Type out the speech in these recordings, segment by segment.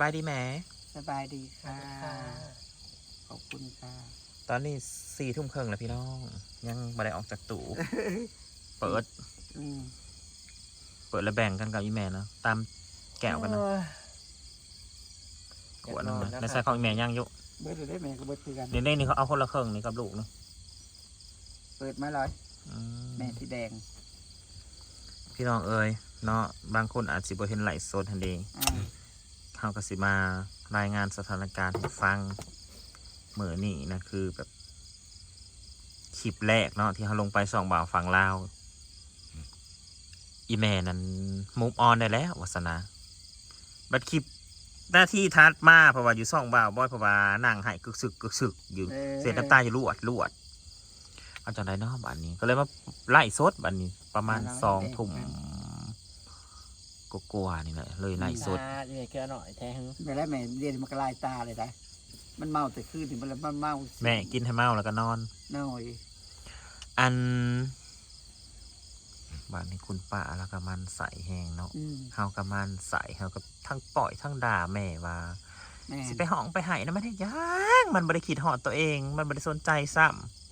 บายดีไหมสบายดีค่ะค่ะ ขอบคุณค่ะ ตอนนี้สี่ทุ่มครึ่งแล้วพี่น้อง ยังไม่ได้ออกจากตู้เปิด อืมเปิดแล้วแบ่งกันกับอีแม่เนาะตามแก้วกันนะโอ้ยขวดนึงอยากนอนนะนะในใส่ของอีแม่ย่างอยุเบิดได้แม่ก็เบิดคือกันนี่นี่นี่เขาเอาคนละครึ่งนี่กับลูกนี่เปิดมาร้อยอืมแม่สีแดงพี่น้องเอ้ยเนาะบางคนอาจสิบ่เห็นไหลฟ์สดทันเดอ่า เขาก็สิมารายงานสถานการณ์ให้ฟังเหมือนี่นะคือแบบคลิปแรกเนาะที่เขาลงไปส่องบ่าวฟังลาวอีแม่นั้นมูฟออนได้แล้ววัสนาบัดคลิปหน้าที่ทัดมาเพราะว่าอยู่ส่องบ่าวบ่อยเพราะว่านั่งให้กึกซึกกึกซึกอยู่ออเสียน้ำตาอยู่ลวดลวดเอาจากไหนเนาะบัดนี้ ก็เลยมาไล่สดบัดนี้ ประมาณสองทุ่ม กกว่าๆนี่แหละเลยไล่สดตาเรียกแค่หน่อยแทงแม่แล้วแม่เรียนมันก็ลายตาเลยได้มันเมาแต่คืนถึงมันแล้วมันเมาแม่กินให้เมาแล้วก็นอนน้อยอันบ้านนี้คุณป้าแล้วก็มันใส่แหงเนาะอืมเฮากับมันใส่เฮากับทั้งปล่อยทั้งด่าแม่ว่า แม่สิไปห้องไปไห้นะมันได้ยัง มันบริคิดหอดตัวเอง มันบริสนใจซ้ำ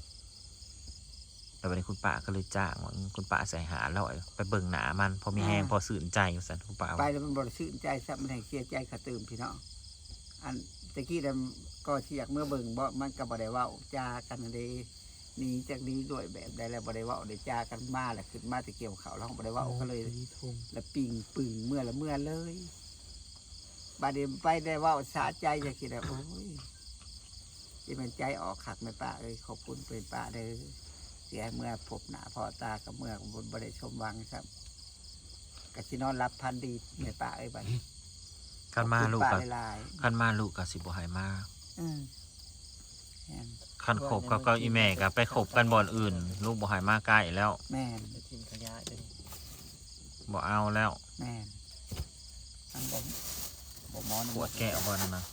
แล้ววันนี้คุณป้าก็เลยจ้างว่าคุณป้าใส่หาลอยไปเบิ่งหนามัน พอมีแหงพอสื่นใจอยู่สันคุณป้าไปว่าแล้วมันบริสุทธิ์ใจสับมันให้เคลียร์ใจขาตื่มพี่น้องอันตะกี้ดำก็เสียกเมื่อเบิ่งบ่มันก็บ่ได้เว้าจากันเลยหนีจากนี้ด้วยแบบใดแล้วบ่ได้เว้าได้จากันมาแหละขึ้นมาแตะเกี่ยวเขาวแล้วบ่ได้เว้าก็เลยแล้วปิงปึงเมื่อละเมื่อเลยบาดเดไปได้เว่าสาใจจะคิดว่าโอ้ยที่มันใจออกขักไม่ป้าเอ้ยขอบคุณเป็นป้าเด้อเสียเมื่อพบหน้าพ่อตากับเมื่อบนบริชมวังครับกสินอนรับพันดีไม่ป้าเอ้ยบัดคันมาลูกป้ากับหลายคันมาลูกกับสิบหายมาๆอืมแม่นคันขบกับก็อีแม่กับไปขบกันบ่อนอื่น ลูกบ่หายมาใกล้แล้วแม่นไปกินขยะเดี๋ยวนี้บ่เอาแล้วแม่นอันผมผมมอนขวดแก้วบ่นั่นนะ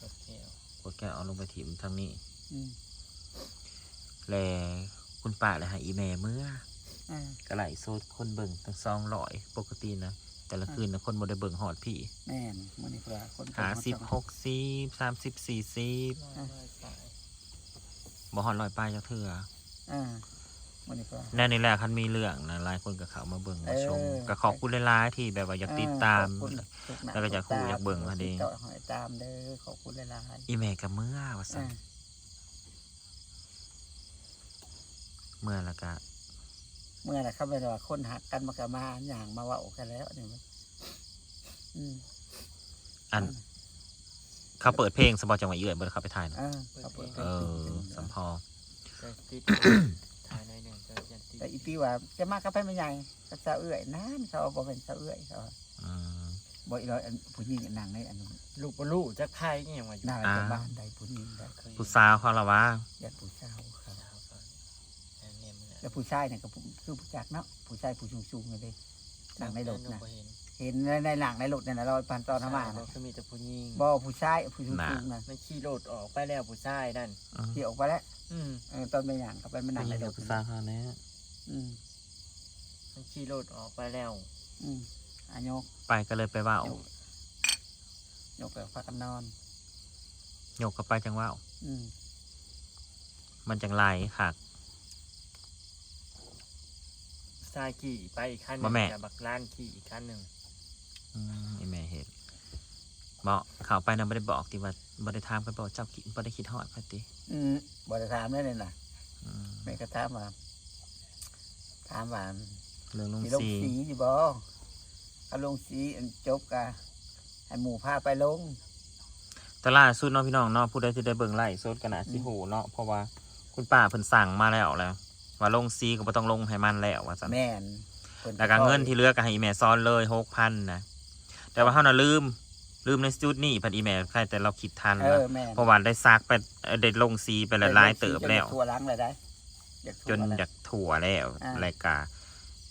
กับแก้วขวดแก้วเอาลงไปถิ่มทางนี้ อืม แล คุณป้าเลยให้อีแม่เมื่ออ่าก็ไหลโซดคนเบิ่งตั้งสองร้อยปกตินะแต่ละคืนนะคนบ่ได้เบิ่งหอดพี่แม่นมื้อนี้ว่าคนหาสิบหกสิบสามสิบสี่สิบร้อยร้อยสายบ่หอดลอยป้ายจักเถื่ออ่ามื้อนี้ว่าแน่นี่แหละคันมีเรื่องนะหลายคนก็เข้ามาเบิ่งมาชมเออ ก็ขอบคุณหลายๆที่แบบว่าอยากติดตาม ขอบคุณทุหน้แล้วก็อยากคุยอยากเบิ่งมาดี ติต่อหอยตามเด้อขอบคุณหลายอีแม่กับเมื่อว่าๆซั่อ่า เมื่อแล้วก็เมื่อน่ะเขาไปว่าคนหักกันมากะมาอย่างมาเว่ากันแล้วเนี่ยมันอืมอัน เขาเปิดเพลงสปอร์ตจังหวะเอื่อยเบิ่งเขาไปถ่ายนะอ่าเขาเปิดเออสัมพอจะติดถ่ายในอยหนึ่งจะยันติดแต่อีปีว่าจะมากับไปไม่ใหญ่ก็จะเอื้อยนั่นเขาบอกเป็นจะเอื้อยเขาว่าอืม บอกอีร้อยอันผู้หญิงอันนางในอันนู้นลูกบลูกจะใครเงี้ยมาอยู่นางอ่าในบ้านใดผู้หญิงใดเคยผู้สาวเขาละว่ายัดผู้เช่าครับยาวก่อนอันเนี่ยมัน แล้วผู้ชายเนี่ยก็ผู้คือผู้จักเนาะผู้ชายผู้สูงๆเลยนางในรถนะบ่เห็นเห็นในในหนังในรถเนี่ยนะเราปันตอนทำมาใช่นะคือมีแต่ผู้หญิงบ่ผู้ชายผู้สูงๆนะมันขี่รถออกไปแล้วผู้ชายนั่นอืมที่ออกไปแล้วอืมเออตอนไปหนังเขาไปมันหนังในรถผู้สาวเขาเนี่ยอืมมันขี่รถออกไปแล้ว อืมอายกไปก็เลยไปเว่ายกยกไปพักกันนอนยกเข้าไปจังว่าวอืมมันจังไรค่ะ ชายขี่ไปอีกคันหนึบ่งแม่กับบักล้านขี่อีกคันหนึ่งอืมไอแม่เห็นบอกเขาไปนะไม่ได้บอกที่ว่าไม่ได้ถามกันบอกเจ้าคิดไม่ได้คิดฮอดพันติอืมบริถามได้เลยนะอืมแม่ก็ถามว่าถามว่าเรื่องลุงมีลงซีสีอยู่บ่เอาลงสีอันจบกะให้หมู่พาไปลง แต่ล่าสุดเน้องพี่น้องเนาะผู้ใดที่ได้เบิ่งไล่สดกันนะสิหูเนาะเพราะว่าคุณป้าเพิ่นสั่งมาแล้วแหล้ว ว่าลงซีก็บ่ต้องลงให้มันแล้วว่าซั่นแม่นพิ่แล้วก็เงินที่เหลือก็ให้อีแม่ซ้อนเลย6,000นะแต่ว่าเฮาน่ะลืมลืมในจุดนี้พันอีแม่ใครแต่เราคิดทันเอแล้วอแม่นเพราะว่าได้ซักไปเอ่อได้ลงซีไปหลายๆเติบแล้ว จนทั่วหล้างเลยได้อยากจทั่วนแล้วอยากถั่วแล้วอ่ารายกา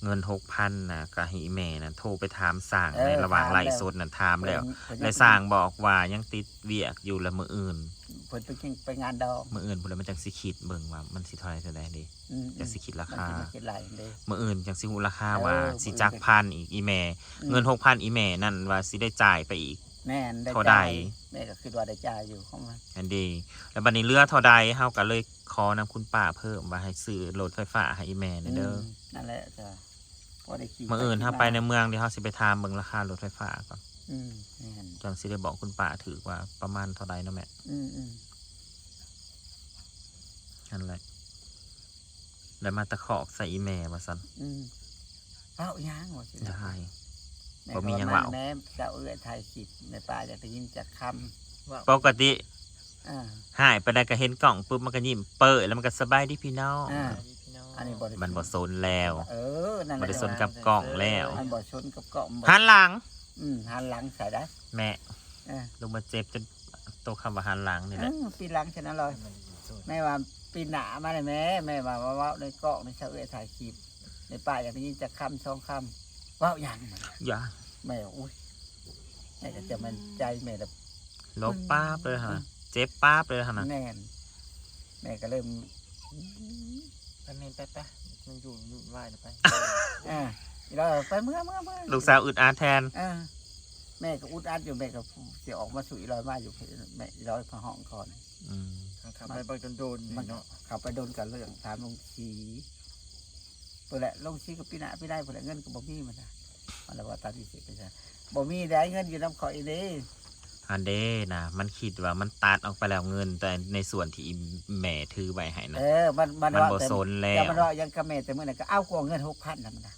เงินหกพันนะกะให้อีแม่นะโทรไปถามสั่งเออในระหว่างถามไล่แล้วสดน่ะถามแล้วเพิ่นในสั่งบอกว่ายังติดเวียกอยู่ละมืออื่นเพิ่นไปกินไปงานดองมืออื่นพุ่นแล้วมันจังสิคิดเบิ่งว่ามันสิเท่าไหร่เท่าใดดีอืมจังสิคิดรามันคาสิมาคิดหลายเด้ มืออื่นจังสิฮู้ราคาเออว่ามื้ออื่นสิจักพันอีกอีแม่ อืม เงินหกพันอีแม่นั่นว่าสิได้จ่ายไปอีก แม่นได้เท่าใด จ่ายแม่ก็คิดว่าได้จ่ายอยู่ของมันอันดีแล้วบัดนี้เรือเท่าใดเฮาก็เลยขอนำคุณป้าเพิ่มว่าให้ซื้อรถไฟฟ้าให้อีแม่หน่อยเด้อมนั่นแหละจ้ะพอได้ขี่เมื่ออื่นถ้าไปในเมืองเดี๋ยวเฮาสิไปถามเบิ่งราคารถไฟฟ้าก่อน อืมแม่นจังสิได้บอกคุณป้าถือว่าประมาณเท่าใดเนาะแม่อืมอืมนั่นแหละแล้วมาตะขอกใส่อีแม่ว่าซั่นอืมเอ้าย่างว่าสิได้แม่บ่มีหยังก็เว้า แม่เจ้าเอื้อไทยคิดแม่ป้าอยากได้ยินจากคว่าปกติำอ่า หายไปได้ก็เห็นกล่องปุ๊บมันก็ยิ้มเปิดแล้วมันก็สบายดีพี่น้องอ่าพี่น้องอันนี้บ่ได้มันบ่สนแล้ว เออนั่นแหบ่ละได้สนกับกล่องแล้ว มันบ่ชนกับกล่องบ่หันหลัง อืมหันหลังใส่ได้แม่เออลงมาเจ็บจนตัวคำว่าหันหลังนี่แหละอืมปีหลังฉะนั้นเลยมันอยู่ส่วนแม่ว่าปีหนามาเลยแม่แม่ว่าว่าเว่าในกล่องในเสาเอื้อถ่ายคลิปในป้าอยากได้ยินจากคำสองคำเว่าอย่างมันอย่าแม่อุ้ยแม่ก็จะมันใจแม่แบบลบป้าบเลยฮะเจ็บป้าบเลยฮะนะแน่นแม่ก็เริ่มไปเมนไปไปมันอยู่อยู่ไหวเดี๋ยวไปอ่า เราไปเมื่อเมื่อเมื่อลูกสาวอึดอัดแทนอ่าแม่ก็อุดอัดอยู่แม่ก็จะออกมาสุยลอยมาอยู่แม่ร้อยพะห้องก่อนอืมขับไปบางจนโดนมันเนาะเขาไปโดนกันเรื่องถามลงสีเปิดแหละลงสีกับปีหน้าพี่ได้เปิดแหละเงินกับบ่มีมันนะมันเลยว่าตามที่เสกไปจ้ะบ่มีได้เงินอยู่น้ำขออีเด้ฮันเด้นะมันคิดว่ามันตัดออกไปแล้วเงิน แต่ในส่วนที่อีแม่ถือไว้ให้นะเออมันมันมันว่าบ่แต่สนแล้แต่วมันว่ายังกระเมแต่เมื่อไหร่ก็เอากวเงินหกพันนั่นมันนะ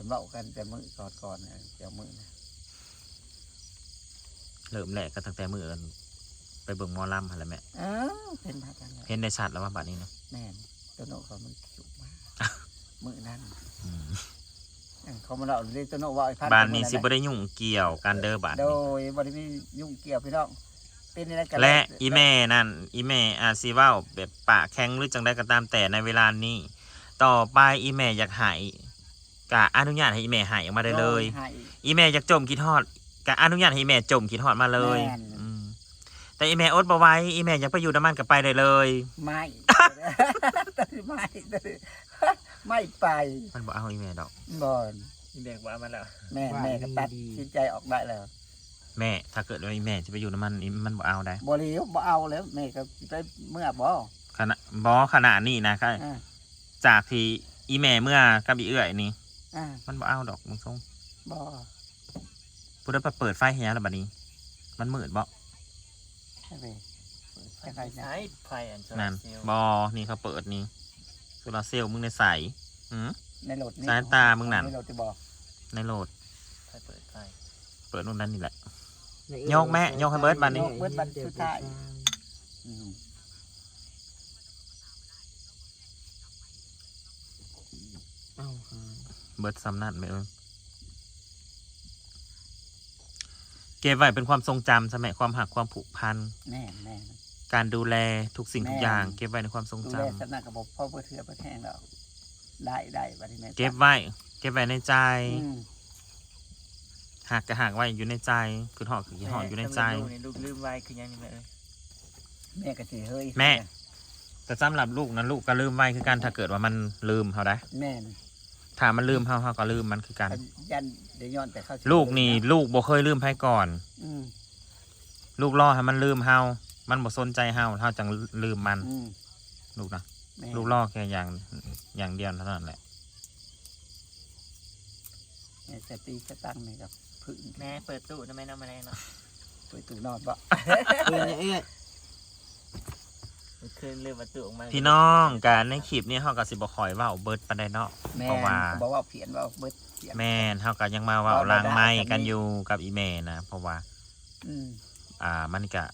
อืมจะเมากันแต่มือก่อนก่อนๆนะเดี๋ยวมือนะเริ่มแรกก็ตั้งแต่มือเอินไปเบิ่งหมอลำหั่นแหละแม่เออเป็นพักกันเลยเห็นในชัดแล้วว่าบัดนี้เนาะแม่นตัวโนเขามันสุกมากมือนั้นอืมเขามาเล่าเรื่องตัวโนว่าไอ้พันบ้านนี้สิบ่ได้ยุ่งเกี่ยวกันเด้อบ้านโดนี้ยบริมียุ่งเกี่ยวพี่น้องเป็นอะไรกันและอีแม่นั่นอีแม่อาจสิเว้าแบบปากแข็งหรือจังใดก็ตามแต่ในเวลานี้ ต่อไปอีแม่อยากใหาย กะอนุญาตให้อีแม่ใหายออกมาได้เลย ให้อีแม่อยากจมคิดฮอดกะอนุญาตให้อีแม่จมคิดฮอดมาเลยแม่นอืมแต่อีแม่อดบ่ไหว้อีแม่อยากไปอยู่น้ำมันก็ไปได้เลย ไม่ไม่ไม่ไปมันบ่เอาอีแม่ดอก บอนนี่แบกว่ามาแล้วแม่แม่ก็ตัดสินใจออกได้แล้วแม่ ถ้าเกิดว่าอีแม่จะไปอยู่น้ำมันอีมันบ่เอาได้บริวบ่เอาแล้วแม่ก็ไปเมื่อบ่ขณะบ่ขนาดนี้นะคะอ่าจากที่อีแม่เมื่อกับอีเอื้อยนี่ อ่ามันบ่เอาดอกมึงทรงบ่พูดได้ไปเปิดไฟให้ยังแล้วบัดนี้ มันมืดบ่ใช่ไหมใช่ไหมใช้ไฟอันโซนั่ลานร์เซลล์บ่นี่เขาเปิดนี่โซลาร์เซลล์มึงในใสอืม ในรถนี่สายตามึงนั่น ในรถจะบอกในโหลด ไฟเปิดไฟเปิดนู่นนั่นนี่แหละโยกแม่โยกให้เบิดบัดนี้เบิดบัดสุดท้ายอืมเอ้าค่ะ เบิดซ้ำนั่นไหมเอิงเก็บไว้เป็นความทรงจำสมัยความหักความผูกพันแน่แน่การดูแลทุกสิ่งทุกแม่อย่างเก็บไว้ในความทรงดูจำแลสนักกับพ่อเพื่อเถื่อเพื่อแห้งแล้วได้ได้บัดนี้แม่เก็บไว้ เก็บไว้ในใจอืมหักก็หักไว้อยู่ในใจ คือหอกคือหอกอยู่ในใจลูกนี่ลูกลืมไว้คือยังนี่แม่เอ้ยแม่ก็สิเฮ้ยแม่ แต่สำหรับลูกนั้นลูกก็ลืมไว้คือการถ้าเกิดว่ามันลืมเขาได้ แม่น ถ้ามันลืมเขาเขาก็ลืมมันคือกัน ยันเดี๋ยวย้อนแต่เข้าลูกนี่ลูกบ่เคยลืมไผก่อน อืมลูกรอให้มันลืมเฮามันบ่สนใจเฮาเฮาจังลืมมัน อืมลูกนะแม่ลูกรอแค่อย่างอย่างเดียวเท่านั้นแหละ แม่สตีสตังค์นี่กับพึ่งแม่เปิดตู้ทำไมน้ำมาแรงเนาะ ไปตื่นนอนบ่ เอ้ยเอ้ย มันคืนลืมประตูออกมาพี่น้องการในคลิปนี้เฮาก็สิบ่ค่อยเว้าเบิดปานใดเนาะแม่เพราะว่าบอกว่าเพียนว่าเบิดเพียนแม่นเฮาก็ยังมาเว้าล้างไม้กันอยู่กับอีแม่นะเพราะว่า อืมอ่ามันก็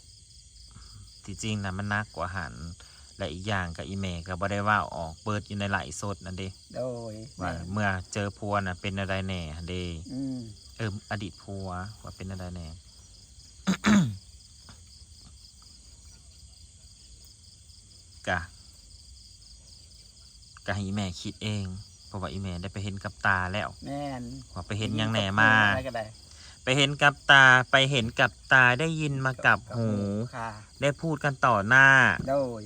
ที่จริงนะมันหนักกว่าหันและอีกอย่างกับอีเมก็บ่ได้ว่าออกเปิดอยู่ในไหลฟ์สดนั่นเด้โดยว่าแม่เมื่อเจอพัวน่ะเป็นอะไรแหน่หั่นเด้อืมเอออดีตพัวว่าเป็นอะไรแหน่ กะกะให้อีแม่คิดเอง เพราะว่าอีแม่ได้ไปเห็นกับตาแล้วแม่นว่าไปเห็นหยังแหน่มา อะไรก็ได้ไปเห็นกับตาไปเห็นกับตาได้ยินมากับหู ค่ะได้พูดกันต่อหน้าโดย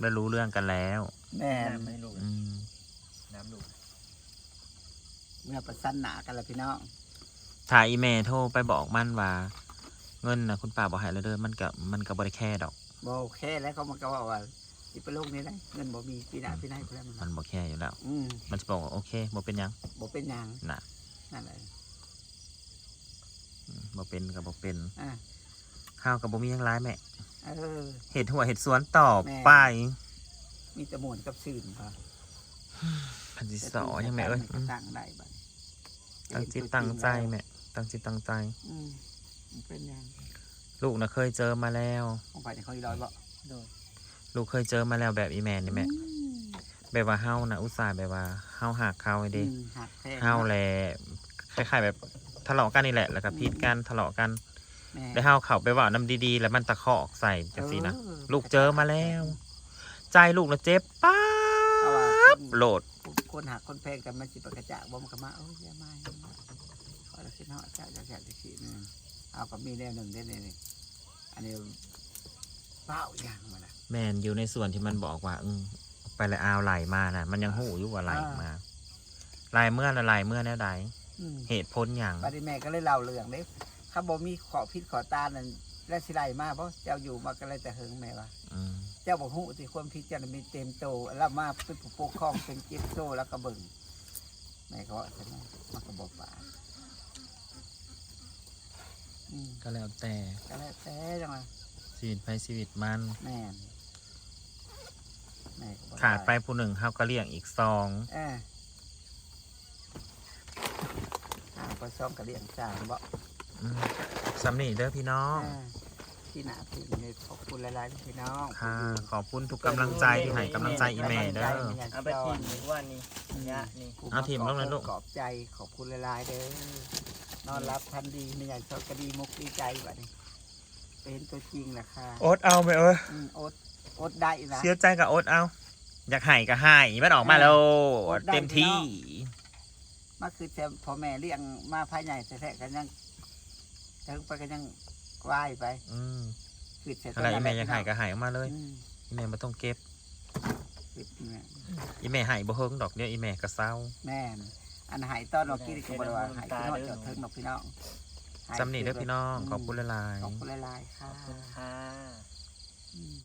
ได้รู้เรื่องกันแล้วแม่นน้ำให้ลูกอืมน้ำลูกเมื่อประสันหนากันแล้วพี่น้องถ้าอีแม่โทรไปบอกมันว่า เงินนะคุณป้าบอกให้แล้วเด้อมันก็มันก็บ่ได้แค่ดอก บ่แค่แล้วเขามันก็ว่าว่าสิไปลงนี่ได้เงินบ่มีปีหน้าปีหน้าไปแล้วมันมันบ่แค่อยู่แล้ว อืมมันจะบอกว่าโอเคบ่เป็นหยังบ่เป็นหยังน่ะนั่นแหละอืมบ่เป็นก็บ่เป็นอ่าข้าวกับบ่มีหยังร้ายแม่เออ เห็ดหัวเห็ดสวนต่อแม่ ไปมีแตะมวนกับซื่นพอพันสิสอยังแม่เอ้ยแต่อืมตั้งได้บัดตั้งจิตตั้งใจแม่ตั้งจิตตั้งใจ อืมมันเป็นหยัง ลูกนะเคยเจอมาแล้วของฝ่ายเขาอีร้อยบ่โดยลูกเคยเจอมาแล้วแบบอีแมนนี่แม่อืมแบบว่าเฮานะอุตส่าห์แบบว่าเฮาหักเขาไอ้เด้อืมหักแท้เฮาแลคล้ายๆแบบทะเลาะกันนี่แหละ แล้วก็พิดกันทะเลาะกันแม่แล้วเฮาเข้าไปเว่าน้ำดีๆ แล้วมันตะคอกใส่จังซี่นะเออลูกเจอมาแล้ว ใจลูกนะเจ็บป๊าเพราะว่าบโหลดคนคนหักคนแพงกันมันสิปกระจากบ่มันก็มาเอ้ยอย่ามาอย่ามาขอละสิเนาะจ้าจ้าจ้าสิสินึงเอาก็มีแนวหนึ่งได้เลยนี่ อันนี้เป้าอย่างมันน่ะแมนอยู่ในส่วนที่มันบอกว่าอืมไปเลยเอาไหลมานะมันยังหูอยู่ว่าไหลมาไหลเมื่อละไหลเมื่อแนวใดอืมเหตุผลอย่างบัดนี้แม่ก็เลยเล่าเรื่องเด้ถ้าบ่มีขอพิษขอตานั่นแล้วสิไล่มาเพราะเจ้าอยู่มาก็เลยแต่เฮิงแม่ว่า อืมเจ้าบอกฮู้ที่ความพิษเจ้าน่ะมีเต็มโตแล้วมาเป็นผู้ปกครองเป็นเก็บโซ่แล้วก็เบิ่งแม่ก็ว่าใช่ไหมมันก็บอกป่า อืมก็แล้วแต่ก็แล้วแต่จังว่าชีวิตไปชีวิตมันแม่นแม่ก็บอกขาดไปผู้หนึ่งเขาก็เลี้ยงอีกสองเอออ่าก็ซ่อมกระเลียงจางบ่ อืมสำนีเด้อพี่น้อง อ่าที่หนาถึงเลยขอบคุณหลายๆพี่น้องค่ะ ขอบคุณทุกกำลังใจที่ให้กำลังใจอีแม่เด้อ เอาไปทิ้งหรือว่านี่ยะนี่ เอาถิ่มลงเลยลูก ขอบใจขอบคุณหลายๆเด้อ นอนรับทันดีไม่อยากชอบกระดีมุกดีใจบัดนี้เป็นตัวจริงแหละค่ะอดเอาไปเอ้ยอืมอดอดได้นะ เสียใจกับอดเอา อยากให้ก็ให้มันออกมาแล้วอดได้เต็มที่ มาคือแต่พ่อแม่เลี้ยงมาภายในแท้ๆกันยังถึงไปกันยังไหวายไป อืมคือเสร็จอะไรอีแม่อยากให้ก็ให้ออกมาเลยอืมอีแม่ไม่ต้องเก็บคือเนี่ยอีแม่ให้บ่เฮิงดอกเดียวอีแม่ก็เศร้า แม่น อันหายตอนเรากินก็บอกว่าหายที่นอดจอดเทิงนอกพี่น้องหายจำนี่เด้อพี่น้องขอบคุณหลายขอบๆคุณหลายๆค่ะขอบคุณค่ะอืม